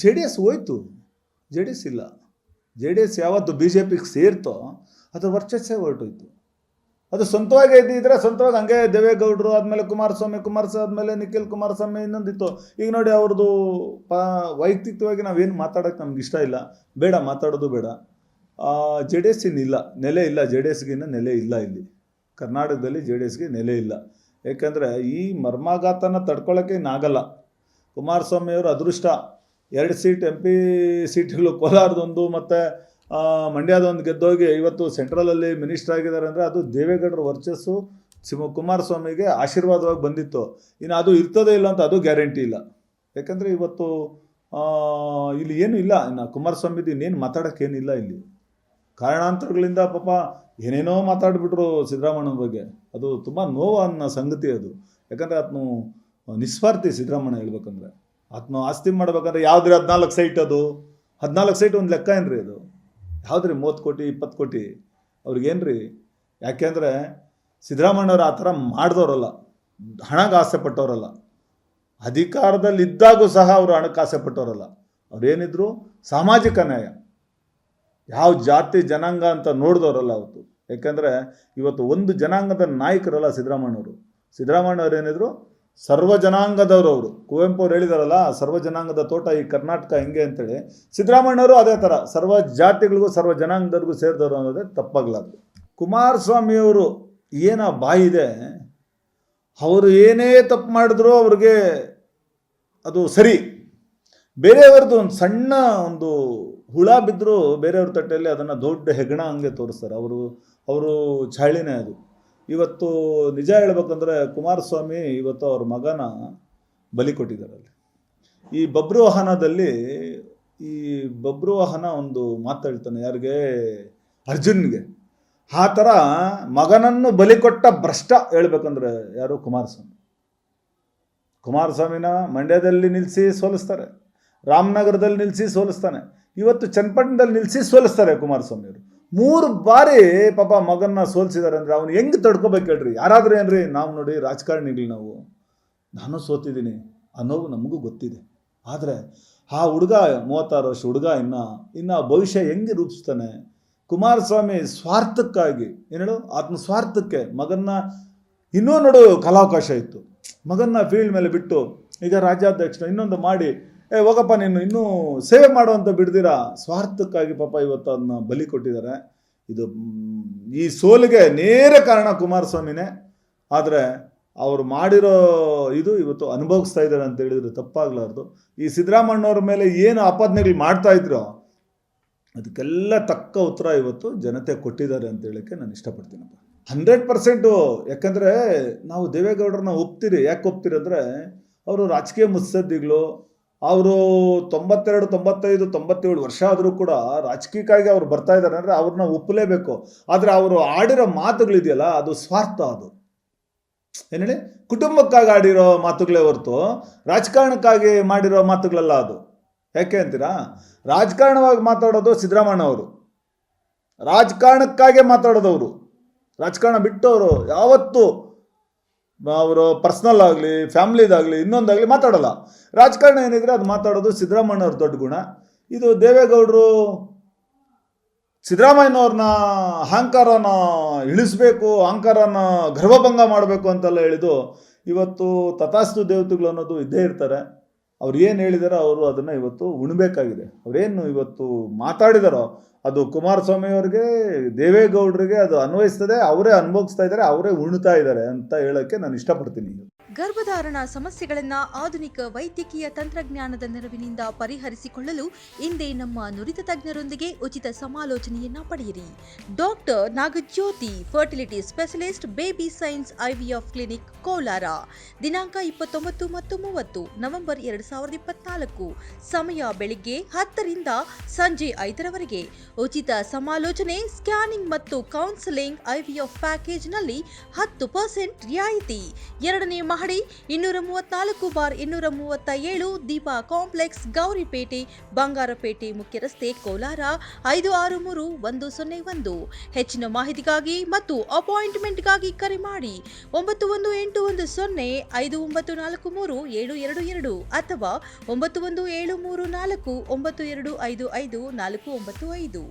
J D S ಹೋಯ್ತು. J D S ಇಲ್ಲ. J D S ಯಾವತ್ತು ಬಿ ಜೆ ಪಿಗೆ ಸೇರ್ತೋ ಅದು ವರ್ಚಸ್ಸೇ ಹೊರಟೋಯ್ತು. ಅದು ಸ್ವಂತವಾಗಿ ಇದ್ದಿದ್ರೆ ಸ್ವಂತವಾಗಿ ಹಂಗೆ ದೇವೇಗೌಡರು ಆದಮೇಲೆ ಕುಮಾರಸ್ವಾಮಿ ಕುಮಾರಸ್ವಾಮಿ ಆದಮೇಲೆ ನಿಖಿಲ್ ಕುಮಾರಸ್ವಾಮಿ ಇನ್ನೊಂದಿತ್ತು ಈಗ ನೋಡಿ ಅವ್ರದ್ದು ಪ ವೈಯಕ್ತಿಕವಾಗಿ ನಾವೇನು ಮಾತಾಡೋಕ್ಕೆ ನಮ್ಗೆ ಇಷ್ಟ ಇಲ್ಲ. ಬೇಡ, ಮಾತಾಡೋದು ಬೇಡ. ಜೆ ಡಿ ಎಸ್ ಇನ್ನಿಲ್ಲ ನೆಲೆ ಇಲ್ಲ. ಜೆ ಡಿ ಎಸ್ಗಿನ್ನ ನೆಲೆ ಇಲ್ಲ ಇಲ್ಲಿ. ಕರ್ನಾಟಕದಲ್ಲಿ ಜೆ ಡಿ ಎಸ್ಗೆ ನೆಲೆ ಇಲ್ಲ. ಏಕೆಂದರೆ ಈ ಮರ್ಮಾಘಾತನ ತಡ್ಕೊಳ್ಳೋಕ್ಕೆ ಇನ್ನಾಗಲ್ಲ ಕುಮಾರಸ್ವಾಮಿಯವರು ಅದೃಷ್ಟ. ಎರಡು ಸೀಟ್ ಎಂ ಪಿ ಸೀಟ್ಗಳು ಕೋಲಾರದೊಂದು ಮತ್ತು ಮಂಡ್ಯದೊಂದು ಗೆದ್ದೋಗಿ ಇವತ್ತು ಸೆಂಟ್ರಲಲ್ಲಿ ಮಿನಿಸ್ಟರ್ ಆಗಿದ್ದಾರೆ ಅಂದರೆ ಅದು ದೇವೇಗೌಡರ ವರ್ಚಸ್ಸು ಶಿವ ಕುಮಾರಸ್ವಾಮಿಗೆ ಆಶೀರ್ವಾದವಾಗಿ ಬಂದಿತ್ತು. ಇನ್ನು ಅದು ಇರ್ತದೇ ಇಲ್ಲ ಅಂತ ಅದು ಗ್ಯಾರಂಟಿ ಇಲ್ಲ. ಯಾಕಂದರೆ ಇವತ್ತು ಇಲ್ಲಿ ಏನೂ ಇಲ್ಲ. ಇನ್ನು ಕುಮಾರಸ್ವಾಮಿದು ಇನ್ನೇನು ಮಾತಾಡೋಕ್ಕೇನಿಲ್ಲ ಇಲ್ಲಿ. ಕಾರಣಾಂತರಗಳಿಂದ ಪಾಪ ಏನೇನೋ ಮಾತಾಡಿಬಿಟ್ರು ಸಿದ್ದರಾಮಣ್ಣನ ಬಗ್ಗೆ. ಅದು ತುಂಬ ನೋವು ಅನ್ನೋ ಸಂಗತಿ ಅದು. ಯಾಕಂದರೆ ಅದನ್ನು ನಿಸ್ವಾರ್ಥಿ ಸಿದ್ದರಾಮಣ್ಣ ಹೇಳ್ಬೇಕಂದ್ರೆ. ಆತನು ಆಸ್ತಿ ಮಾಡ್ಬೇಕಂದ್ರೆ ಯಾವ್ದ್ರಿ ಹದಿನಾಲ್ಕು ಸೈಟ್ ಅದು? ಹದಿನಾಲ್ಕು ಸೈಟ್ ಒಂದು ಲೆಕ್ಕ ಏನ್ರಿ ಅದು? ಯಾವ್ದ್ರಿ ಮೂವತ್ತು ಕೋಟಿ, ಇಪ್ಪತ್ತು ಕೋಟಿ? ಅವ್ರಿಗೇನ್ರಿ? ಯಾಕೆಂದರೆ ಸಿದ್ದರಾಮಣ್ಣವ್ರು ಆ ಥರ ಮಾಡಿದವರಲ್ಲ. ಹಣಕ್ಕೆ ಆಸೆ ಪಟ್ಟವರಲ್ಲ. ಅಧಿಕಾರದಲ್ಲಿದ್ದಾಗೂ ಸಹ ಅವರು ಹಣಕ್ಕೆ ಆಸೆ ಪಟ್ಟವರಲ್ಲ. ಅವ್ರೇನಿದ್ರು ಸಾಮಾಜಿಕ ನ್ಯಾಯ. ಯಾವ ಜಾತಿ, ಜನಾಂಗ ಅಂತ ನೋಡಿದವರಲ್ಲ ಅವತ್ತು. ಯಾಕೆಂದರೆ ಇವತ್ತು ಒಂದು ಜನಾಂಗದ ನಾಯಕರಲ್ಲ ಸಿದ್ದರಾಮಣ್ಣವರು ಸಿದ್ದರಾಮಣ್ಣವ್ರು ಏನಿದ್ರು ಸರ್ವ ಅವರು. ಕುವೆಂಪು ಅವ್ರು ಹೇಳಿದಾರಲ್ಲ ಸರ್ವ ಜನಾಂಗದ ತೋಟ ಈ ಕರ್ನಾಟಕ ಹೆಂಗೆ ಅಂತೇಳಿ. ಸಿದ್ದರಾಮಣ್ಣವರು ಅದೇ ಥರ ಸರ್ವ ಜಾತಿಗಳಿಗೂ ಸರ್ವ ಜನಾಂಗದವ್ರಿಗೂ ಸೇರಿದವರು ಅನ್ನೋದೇ ತಪ್ಪಾಗ್ಲಾರ್ದು. ಕುಮಾರಸ್ವಾಮಿಯವರು ಏನ ಬಾಯಿದೆ ಅವರು ಏನೇ ತಪ್ಪು ಮಾಡಿದ್ರು ಅವ್ರಿಗೆ ಅದು ಸರಿ. ಬೇರೆಯವ್ರದ್ದು ಒಂದು ಸಣ್ಣ ಒಂದು ಹುಳ ಬಿದ್ದರೂ ಬೇರೆಯವ್ರ ತಟ್ಟೆಯಲ್ಲಿ ಅದನ್ನು ದೊಡ್ಡ ಹೆಗಣ ಹಂಗೆ ತೋರಿಸ್ತಾರೆ. ಅವರು ಅವರು ಚಾಳಿನೇ ಅದು. ಇವತ್ತು ನಿಜ ಹೇಳ್ಬೇಕಂದ್ರೆ ಕುಮಾರಸ್ವಾಮಿ ಇವತ್ತು ಅವ್ರ ಮಗನ ಬಲಿ ಕೊಟ್ಟಿದ್ದಾರೆ ಅಲ್ಲಿ. ಈ ಬಬ್ರುವಾಹನದಲ್ಲಿ ಈ ಬಬ್ರುವಾಹನ ಒಂದು ಮಾತಾಡ್ತಾನೆ ಯಾರಿಗೆ? ಅರ್ಜುನ್ಗೆ. ಆ ಥರ ಮಗನನ್ನು ಬಲಿ ಕೊಟ್ಟ ಭ್ರಷ್ಟ ಹೇಳ್ಬೇಕಂದ್ರೆ ಯಾರು? ಕುಮಾರಸ್ವಾಮಿ. ಕುಮಾರಸ್ವಾಮಿನ ಮಂಡ್ಯದಲ್ಲಿ ನಿಲ್ಲಿಸಿ ಸೋಲಿಸ್ತಾರೆ, ರಾಮನಗರದಲ್ಲಿ ನಿಲ್ಲಿಸಿ ಸೋಲಿಸ್ತಾನೆ. ಇವತ್ತು ಚನ್ನಪಟ್ಟಣದಲ್ಲಿ ನಿಲ್ಲಿಸಿ ಸೋಲಿಸ್ತಾರೆ ಕುಮಾರಸ್ವಾಮಿಯವರು. ಮೂರು ಬಾರಿ ಪಾಪ ಮಗನ್ನ ಸೋಲ್ಸಿದ್ದಾರೆ ಅಂದರೆ ಅವನು ಹೆಂಗೆ ತಡ್ಕೋಬೇಕು ಹೇಳ್ರಿ? ಯಾರಾದರೂ ಏನ್ರಿ, ನಾವು ನೋಡಿ ರಾಜಕಾರಣಿಗಳು ನಾವು. ನಾನು ಸೋತಿದ್ದೀನಿ ಅನ್ನೋದು ನಮಗೂ ಗೊತ್ತಿದೆ. ಆದರೆ ಆ ಹುಡುಗ, ಮೂವತ್ತಾರು ವರ್ಷ ಹುಡುಗ ಇನ್ನು ಇನ್ನು ಭವಿಷ್ಯ ಹೆಂಗೆ ರೂಪಿಸ್ತಾನೆ? ಕುಮಾರಸ್ವಾಮಿ ಸ್ವಾರ್ಥಕ್ಕಾಗಿ ಏನೇಳು ಆತನ ಸ್ವಾರ್ಥಕ್ಕೆ ಮಗನ್ನ ಇನ್ನೂ ನೋಡು ಕಲಾವಕಾಶ ಇತ್ತು. ಮಗನ್ನ ಫೀಲ್ಡ್ ಮೇಲೆ ಬಿಟ್ಟು ಈಗ ರಾಜ್ಯಾಧ್ಯಕ್ಷ ಇನ್ನೊಂದು ಮಾಡಿ ಏ, ಹೋಗಪ್ಪ, ನೀನು ಇನ್ನೂ ಸೇವೆ ಮಾಡುವಂತ ಬಿಡ್ದಿರಾ? ಸ್ವಾರ್ಥಕ್ಕಾಗಿ ಪಾಪ ಇವತ್ತು ಅದನ್ನ ಬಲಿ ಕೊಟ್ಟಿದ್ದಾರೆ. ಇದು ಈ ಸೋಲಿಗೆ ನೇರ ಕಾರಣ ಕುಮಾರಸ್ವಾಮಿನೇ. ಆದರೆ ಅವ್ರು ಮಾಡಿರೋ ಇದು ಇವತ್ತು ಅನುಭವಿಸ್ತಾ ಇದ್ದಾರೆ ಅಂತ ಹೇಳಿದ್ರೆ ತಪ್ಪಾಗ್ಲಾರ್ದು. ಈ ಸಿದ್ದರಾಮಣ್ಣವ್ರ ಮೇಲೆ ಏನು ಆಪಾದನೆಗಳು ಮಾಡ್ತಾ ಇದ್ರೋ, ಅದಕ್ಕೆಲ್ಲ ತಕ್ಕ ಉತ್ತರ ಇವತ್ತು ಜನತೆ ಕೊಟ್ಟಿದ್ದಾರೆ ಅಂತ ಹೇಳಕ್ಕೆ ನಾನು ಇಷ್ಟಪಡ್ತೀನಪ್ಪ. ಹಂಡ್ರೆಡ್ ಪರ್ಸೆಂಟು, ಯಾಕಂದರೆ ನಾವು ದೇವೇಗೌಡರನ್ನ ಒಪ್ತೀರಿ. ಯಾಕೆ ಒಪ್ತೀರಿ ಅಂದರೆ, ಅವರು ರಾಜಕೀಯ ಮುತ್ಸದ್ದಿಗಳು ಅವರು ತೊಂಬತ್ತೆರಡು, ತೊಂಬತ್ತೈದು, ತೊಂಬತ್ತೇಳು ವರ್ಷ ಆದರೂ ಕೂಡ ರಾಜಕೀಯಕ್ಕಾಗಿ ಅವ್ರು ಬರ್ತಾ ಇದ್ದಾರೆ ಅಂದರೆ ಅವ್ರನ್ನ ಒಪ್ಪಲೇಬೇಕು. ಆದರೆ ಅವರು ಆಡಿರೋ ಮಾತುಗಳಿದೆಯಲ್ಲ, ಅದು ಸ್ವಾರ್ಥ ಅದು. ಏನು ಹೇಳಿ ಕುಟುಂಬಕ್ಕಾಗಿ ಆಡಿರೋ ಮಾತುಗಳೇ ಹೊರತು ರಾಜಕಾರಣಕ್ಕಾಗಿ ಮಾಡಿರೋ ಮಾತುಗಳಲ್ಲ ಅದು. ಯಾಕೆ ಅಂತೀರಾ? ರಾಜಕಾರಣವಾಗಿ ಮಾತಾಡೋದು ಸಿದ್ದರಾಮಣ್ಣ ಅವರು ರಾಜಕಾರಣಕ್ಕಾಗೆ ಮಾತಾಡೋದವರು. ರಾಜಕಾರಣ ಬಿಟ್ಟವರು ಯಾವತ್ತೂ. ಅವರು ಪರ್ಸ್ನಲ್ ಆಗಲಿ ಫ್ಯಾಮ್ಲಿದಾಗಲಿ ಇನ್ನೊಂದಾಗಲಿ ಮಾತಾಡಲ್ಲ. ರಾಜಕಾರಣ ಏನಿದ್ರೆ ಅದು ಮಾತಾಡೋದು ಸಿದ್ದರಾಮಯ್ಯವ್ರ ದೊಡ್ಡ ಗುಣ. ಇದು ದೇವೇಗೌಡರು ಸಿದ್ದರಾಮಯ್ಯನವ್ರನ್ನ ಅಹಂಕಾರನ ಇಳಿಸ್ಬೇಕು, ಅಹಂಕಾರನ ಗರ್ವಭಂಗ ಮಾಡಬೇಕು ಅಂತೆಲ್ಲ ಹೇಳಿದ್ದು ಇವತ್ತು ತಥಾಸ್ತು ದೇವತೆಗಳು ಅನ್ನೋದು ಇದ್ದೇ ಇರ್ತಾರೆ. ಅವ್ರು ಏನು ಹೇಳಿದಾರೋ ಅವರು ಅದನ್ನು ಇವತ್ತು ಉಣ್ಬೇಕಾಗಿದೆ. ಅವರೇನು ಇವತ್ತು ಮಾತಾಡಿದಾರೋ ಅದು ಕುಮಾರಸ್ವಾಮಿ ಅವ್ರಿಗೆ, ದೇವೇಗೌಡರಿಗೆ ಅದು ಅನ್ವಯಿಸ್ತದೆ, ಅವರೇ ಅನುಭವಿಸ್ತಾ ಇದ್ದಾರೆ ಅವರೇ ಉಣ್ತಾ ಇದ್ದಾರೆ ಅಂತ ಹೇಳೋಕ್ಕೆ ನಾನು ಇಷ್ಟಪಡ್ತೀನಿ. ಗರ್ಭಧಾರಣ ಸಮಸ್ಯೆಗಳನ್ನು ಆಧುನಿಕ ವೈದ್ಯಕೀಯ ತಂತ್ರಜ್ಞಾನದ ನೆರವಿನಿಂದ ಪರಿಹರಿಸಿಕೊಳ್ಳಲು ಇಂದೇ ನಮ್ಮ ನುರಿತ ತಜ್ಞರೊಂದಿಗೆ ಉಚಿತ ಸಮಾಲೋಚನೆಯನ್ನ ಪಡೆಯಿರಿ. Doctor Nagajyothi, fertility specialist, baby science IVF clinic, Kolar. ದಿನಾಂಕ ಇಪ್ಪತ್ತೊಂಬತ್ತು ಮತ್ತು ಮೂವತ್ತು, ನವೆಂಬರ್ ಎರಡು ಸಾವಿರದ ಇಪ್ಪತ್ನಾಲ್ಕು. ಸಮಯ ಬೆಳಿಗ್ಗೆ ಹತ್ತರಿಂದ ಸಂಜೆ ಐದರವರೆಗೆ. ಉಚಿತ ಸಮಾಲೋಚನೆ, ಸ್ಕ್ಯಾನಿಂಗ್ ಮತ್ತು ಕೌನ್ಸೆಲಿಂಗ್ ಐವಿಎಫ್ ಪ್ಯಾಕೇಜ್ನಲ್ಲಿ ಹತ್ತು ಪರ್ಸೆಂಟ್ ರಿಯಾಯಿತಿ. ಎರಡನೇ ಮಹಾ ಮಹಡಿ ಇನ್ನೂರ ಮೂವತ್ನಾಲ್ಕು ಬಾರ್ ಇನ್ನೂರ ಮೂವತ್ತ ಏಳು ದೀಪಾ ಕಾಂಪ್ಲೆಕ್ಸ್, ಗೌರಿಪೇಟೆ, ಬಂಗಾರಪೇಟೆ ಮುಖ್ಯ ರಸ್ತೆ ಕೋಲಾರ, ಐದು ಆರು ಮೂರು ಒಂದು ಸೊನ್ನೆ ಒಂದು. ಹೆಚ್ಚಿನ ಮಾಹಿತಿಗಾಗಿ ಮತ್ತು ಅಪಾಯಿಂಟ್ಮೆಂಟ್ಗಾಗಿ ಕರೆ ಮಾಡಿ ಒಂಬತ್ತು ಒಂದು ಎಂಟು ಒಂದು ಸೊನ್ನೆ ಐದು ಒಂಬತ್ತು ನಾಲ್ಕು ಮೂರು ಏಳು ಎರಡು ಎರಡು ಅಥವಾ ಒಂಬತ್ತು ಒಂದು ಏಳು ಮೂರು ನಾಲ್ಕು ಒಂಬತ್ತು ಎರಡು ಐದು ಐದು ನಾಲ್ಕು ಒಂಬತ್ತು ಐದು.